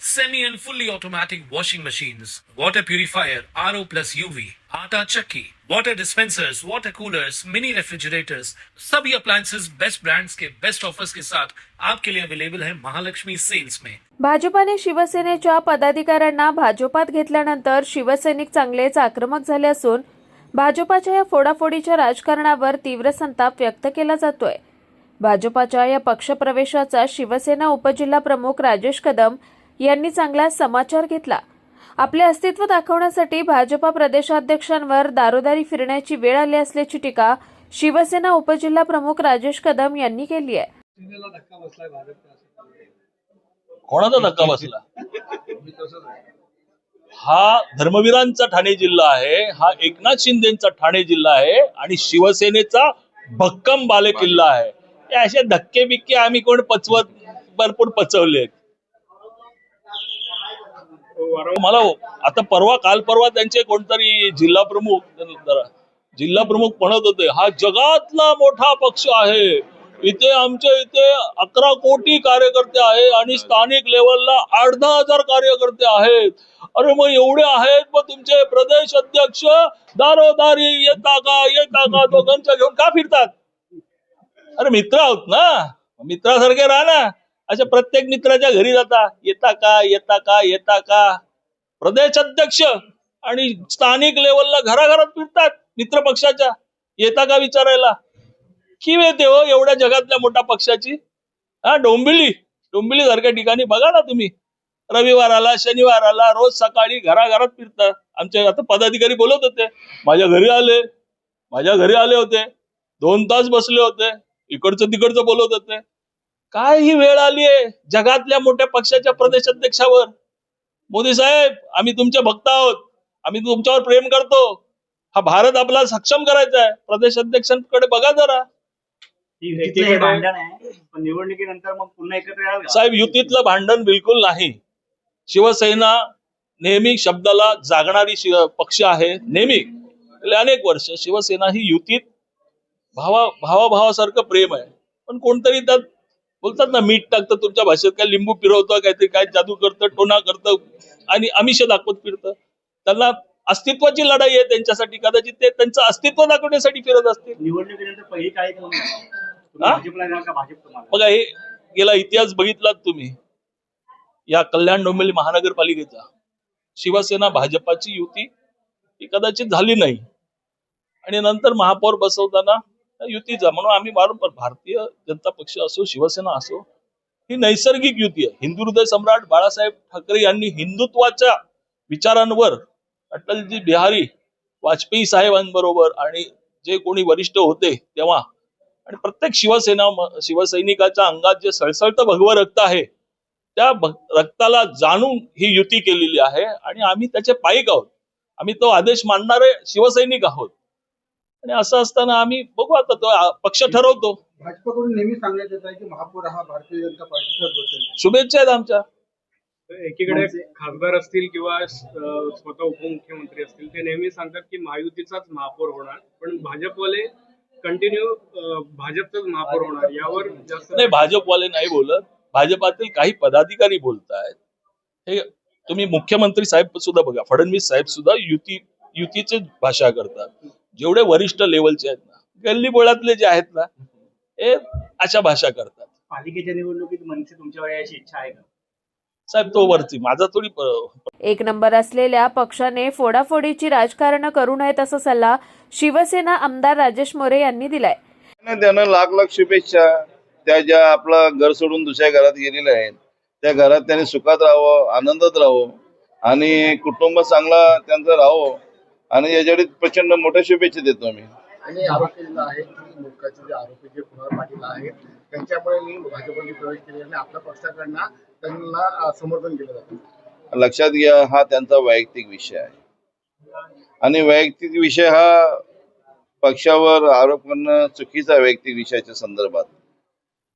semi and fully automatic washing machines, water purifier, RO plus UV, आटा chakki, water dispensers, water coolers, mini refrigerators, सभी appliances best brands के best offers के साथ आपके लिए available है महालक्ष्मी सेल्स में भाजपाने शिवसेनेच्या पदाधिकाऱ्यांना भाजपात घेतल्यानंतर शिवसैनिक चांगलेच आक्रमक झाले असून भाजपाच्या या फोडाफोडीच्या राजकारणावर तीव्र संताप व्यक्त केला जातोय. भाजपाच्या या पक्षप्रवेशाचा शिवसेना उपजिल्हा प्रमुख राजेश कदम यांनी चांगला समाचार घेतला. आपले अस्तित्व दाखवण्यासाठी भाजपा प्रदेशाध्यक्षांवर दारोदारी फिरण्याची वेळ आली असल्याची टीका शिवसेना उपजिल्हा प्रमुख राजेश कदम यांनी केली आहे. कोणाचा धक्का बसला? हा धर्मवीरांचा ठाणे जिल्हा आहे हा एकनाथ शिंदेचा ठाणे जिल्हा आहे आणि शिवसेनेचा भक्कम बाले किल्ला आहे. हे असे धक्के बिक्के आम्ही कोण पचवत भरपूर पचवलेत. मला आता परवा काल परवा त्यांचे कोणतरी जिल्हा प्रमुख जिल्हा प्रमुख म्हणत होते हा जगातला मोठा पक्ष आहे. इथे आमच्या इथे अकरा कोटी कार्यकर्ते आहे आणि स्थानिक लेवलला आठ दहा हजार कार्यकर्ते आहेत. अरे मग एवढे आहेत मग तुमचे प्रदेश अध्यक्ष दारोदारी येता का येता का दोघांच्या घेऊन का फिरतात? अरे मित्र आहोत ना? मित्रासारखे राहा ना. अशा प्रत्येक मित्राच्या घरी जाता. येता का? येता का? येता का? प्रदेश अध्यक्ष आणि स्थानिक लेवलला घराघरात फिरतात मित्र पक्षाच्या. येता का विचारायला? किव येते हो एवढ्या जगातल्या मोठ्या पक्षाची? हा डोंबिली डोंबिली सारख्या ठिकाणी बघा ना तुम्ही. रविवार आला शनिवार आला रोज सकाळी घराघरात फिरतात. आमचे आता पदाधिकारी बोलत होते माझ्या घरी आले. माझ्या घरी आले होते. दोन तास बसले होते. इकडचं तिकडचं बोलत होते. काय ही वेळ आली आहे जगातल्या मोठ्या पक्षाच्या प्रदेश अध्यक्षावर मोदी साहेब आम्ही तुमचे भक्त आहोत. आम्ही तुमच्यावर प्रेम करतो. हा भारत आपला सक्षम करायचा आहे. प्रदेश अध्यक्षांकडे बघा जरा. हे निवडणुकीनंतर मग पुन्हा एकत्र? साहेब युतीतलं भांडण बिलकुल नाही. शिवसेना नेहमी शब्दाला जागणारी शिव- पक्ष आहे. नेहमी. गेले अनेक वर्ष शिवसेना ही युतीत भावा भावाभावासारखं प्रेम आहे. पण कोणतरी त्यात बोलतात ना मीठ टाकतं तुमच्या भाषेत काय लिंबू फिरवतं काहीतरी काय जादू करतं टोना करतं आणि आमिष दाखवत फिरतं. त्यांना अस्तित्वाची लढाई आहे त्यांच्यासाठी कदाचित ते त्यांचं अस्तित्व दाखवण्यासाठी फिरत असतील. काय बघा हे गेला इतिहास बघितलात तुम्ही. या कल्याण डोंबिवली महानगरपालिकेचा. शिवसेना भाजपाची युती ही कदाचित झाली नाही. आणि नंतर महापौर बसवताना युतीचा म्हणून आम्ही वारंवार भारतीय जनता पक्ष असो शिवसेना असो ही नैसर्गिक युती आहे. हिंदू हृदय सम्राट बाळासाहेब ठाकरे यांनी हिंदुत्वाच्या विचारांवर अटलजी बिहारी वाजपेयी साहेबांबरोबर आणि जे कोणी वरिष्ठ होते तेव्हा आणि प्रत्येक शिवसेना शिवसैनिकाच्या अंगात जे सळसळतं भगवं रक्त आहे त्या रक्ताला जाणून ही युती केलेली आहे आणि आम्ही त्याचे पायिक आहोत. आम्ही तो आदेश मानणारे शिवसैनिक आहोत. आणि असं असताना आम्ही बघू आता तो पक्ष ठरवतो. भाजपकडून नेहमी सांगण्यात येत आहे की महापौर हा भारतीय जनता पार्टीचाच असेल शुभेच्छा आहेत आमच्या. एकीकडे खासदार असतील किंवा स्वतः उपमुख्यमंत्री असतील ते नेहमी सांगतात की महायुतीचाच महापौर होणार पण भाजपवाले कंटिन्यू भाजपचाच महापौर होणार यावर जास्त नाही भाजपवाले नाही बोलत. भाजपातील काही पदाधिकारी बोलतायत. हे तुम्ही मुख्यमंत्री साहेब सुद्धा बघा फडणवीस साहेब सुद्धा युती युतीचे भाषा करतात. जेवढे वरिष्ठ लेवलचे आहेत ना गल्ली बोळातले जे आहेत ना हे अशा भाषा करतात. पालिकेच्या निवडणुकीत मनसे तुमच्यावर यायची इच्छा आहे का? साहेब तो वरती. माझा थोडी एक नंबर असलेल्या पक्षाने फोडाफोडीची राजकारण करू नयेत असा सल्ला शिवसेना आमदार राजेश मोरे यांनी दिलाय. त्यानं लाख लाख शुभेच्छा. त्या ज्या आपलं घर सोडून दुसऱ्या घरात गेलेल्या आहेत त्या घरात त्यांनी सुखात राहावं आनंदात राहावं आणि कुटुंब चांगला त्यांचं राहावं. आणि याच्याकडे प्रचंड मोठ्या शुभेच्छा देतो आम्ही. त्यांनी आरोप केलेला आहे की जे आरोपी जे कुणाल पाटील आहेत त्यांच्यामुळे मी भाजपमध्ये प्रवेश केलेला आणि आपल्या पक्षाकडनं त्यांना समर्थन केलं जातं. लक्षात घ्या हा त्यांचा वैयक्तिक विषय आहे. आणि वैयक्तिक विषय हा पक्षावर आरोप करणं चुकीचं वैयक्तिक विषयाच्या संदर्भात.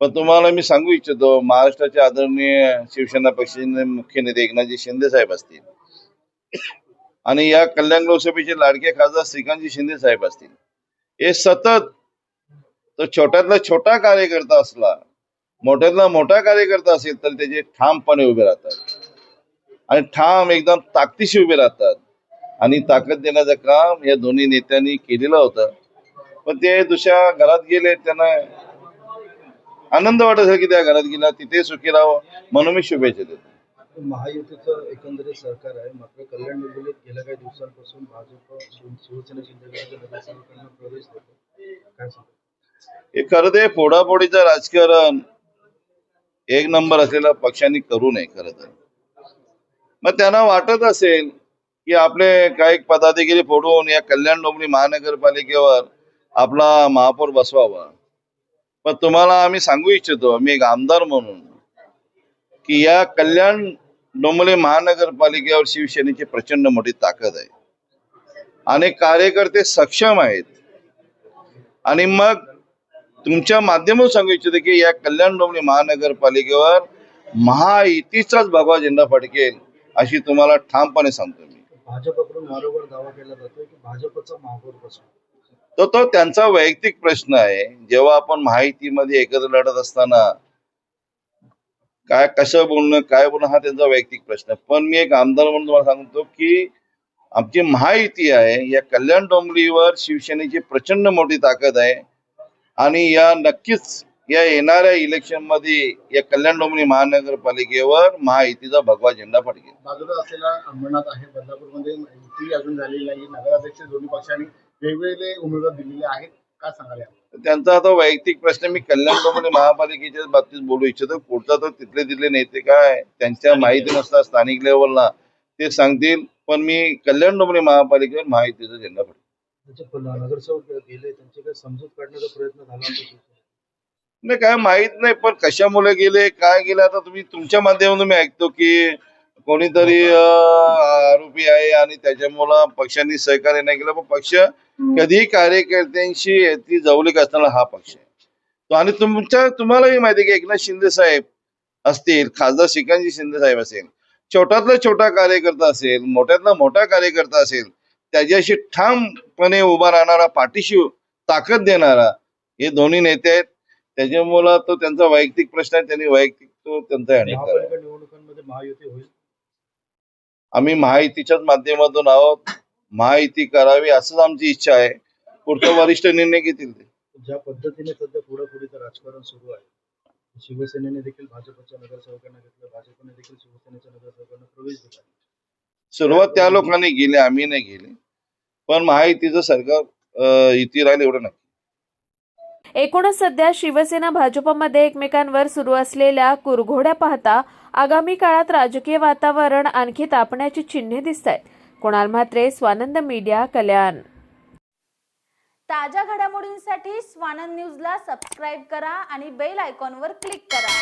पण तुम्हाला मी सांगू इच्छितो महाराष्ट्राचे आदरणीय शिवसेना पक्षाचे मुख्य नेते एकनाथजी शिंदे साहेब असतील. आणि या कल्याण लोकसभेचे लाडके खासदार श्रीकांतजी शिंदे साहेब असतील. हे सतत तो छोट्यातला छोटा कार्यकर्ता असला मोठ्यातला मोठा कार्यकर्ता असेल तर त्याचे ठामपणे उभे राहतात. आणि ठाम एकदम ताकदीशी उभे राहतात. आणि ताकद देण्याचं काम या दोन्ही नेत्यांनी केलेलं होतं. पण ते दुसऱ्या घरात गेले त्यांना आनंद वाटत असेल की त्या घरात गेला तिथे सुखी राहावं म्हणून मी शुभेच्छा देतो. महायुतीचं एकंदरीत सरकार आहे. मात्र कल्याण डोंबिवलीत गेल्या काही दिवसांपासून भाजप शिवसेना शिंदेगडाच्या प्रवेश देतो काय सांगता? हे खरं ते फोडाफोडीचं राजकारण एक नंबर असलेल्या पक्षांनी करू नये खरं तर. मग त्यांना वाटत असेल की आपले काही पदाधिकारी फोडून या कल्याण डोंबिवली महानगरपालिकेवर आपला महापौर बसवावा. पण तुम्हाला आम्ही सांगू इच्छितो मी एक आमदार म्हणून की या कल्याण डोंबिवली महानगरपालिकेवर शिवसेनेची प्रचंड मोठी ताकद आहे. आणि कार्यकर्ते सक्षम आहेत. आणि मग तुमच्या माध्यमातून सांगू इच्छितो की या कल्याण डोंबिवली महानगरपालिकेवर महायुतीचाच भगवा झेंडा फडकेल अशी तुम्हाला ठामपणे सांगतो मी. भाजपकडून वारंवार दावा केला जातोय की भाजपचा महापौर बसवा तो तो त्यांचा वैयक्तिक प्रश्न आहे. जेव्हा आपण माहितीमध्ये एकत्र लढत असताना काय कसं बोलणं काय बोलणं हा त्यांचा वैयक्तिक प्रश्न. पण मी एक आमदार म्हणून तुम्हाला सांगतो की आमची महायुती आहे या कल्याण डोंबरीवर शिवसेनेची प्रचंड मोठी ताकद आहे. आणि या नक्कीच या येणाऱ्या इलेक्शनमध्ये या कल्याण डोंबरी महानगरपालिकेवर महायुतीचा भगवा झेंडा फडकेल. बाजूला असलेला अंबरनाथ आहे बदलापूरमध्ये युती अजून झालेली नाही नगराध्यक्ष दोन्ही पक्षांनी वेगवेगळे उमेदवार दिलेले आहेत. काय सांगायला त्यांचा आता वैयक्तिक प्रश्न मी कल्याण डोंबिवली महापालिकेच्या बाबतीत बोलू इच्छितो. पुढचा तो तिथले तिथले नेते काय? त्यांच्या माहिती नसतात स्थानिक लेवलला ते सांगतील पण मी कल्याण डोंबिवली महापालिकेवर माहितीचा झेंडा होता नाही काय माहीत नाही पण कशामुळे गेले काय गेले आता तुम्ही तुमच्या माध्यमातून मी ऐकतो की कोणीतरी आरोपी आहे आणि त्याच्यामुळं पक्षांनी सहकार्य नाही केलं पण पक्ष कधीही कार्यकर्त्यांशी ती जवळीक असणारा हा पक्ष आहे. तो आणि तुमच्या तुम्हालाही माहिती आहे की एकनाथ शिंदे साहेब असतील खासदार श्रीकांतजी शिंदे साहेब असेल छोट्यातला छोटा कार्यकर्ता असेल मोठ्यातला मोठा कार्यकर्ता असेल त्याच्याशी ठामपणे उभा राहणारा पाठीशी ताकद देणारा हे दोन्ही नेते आहेत. त्याच्यामुळं तो त्यांचा वैयक्तिक प्रश्न आहे त्यांनी वैयक्तिक तो त्यांचा महायुती होईल. आम्ही महायुतीच्याच माध्यमातून आहोत. महायुती करावी असंच आमची इच्छा आहे. पुढचा वरिष्ठ निर्णय घेतील ते. ज्या पद्धतीने सध्या पुढापुढीचं राजकारण सुरू आहे शिवसेनेने देखील भाजपच्या नगरसेवकांना घेतलं भाजपने देखील शिवसेनेच्या नगरसेवकांना प्रवेश दिला. सुरुवात त्या लोकांनी केली आम्ही नाही केली. पण महायुतीचं सरकार युती राहील एवढं नाही एकूणच सध्या शिवसेना भाजपमध्ये एकमेकांवर सुरू असलेल्या कुरघोड्या पाहता आगामी काळात राजकीय वातावरण आणखी तापण्याची चिन्हे दिसत आहेत कुणाल म्हात्रे स्वानंद मीडिया कल्याण. ताज्या घडामोडींसाठी स्वानंद न्यूजला सबस्क्राईब करा आणि बेल आयकॉनवर क्लिक करा.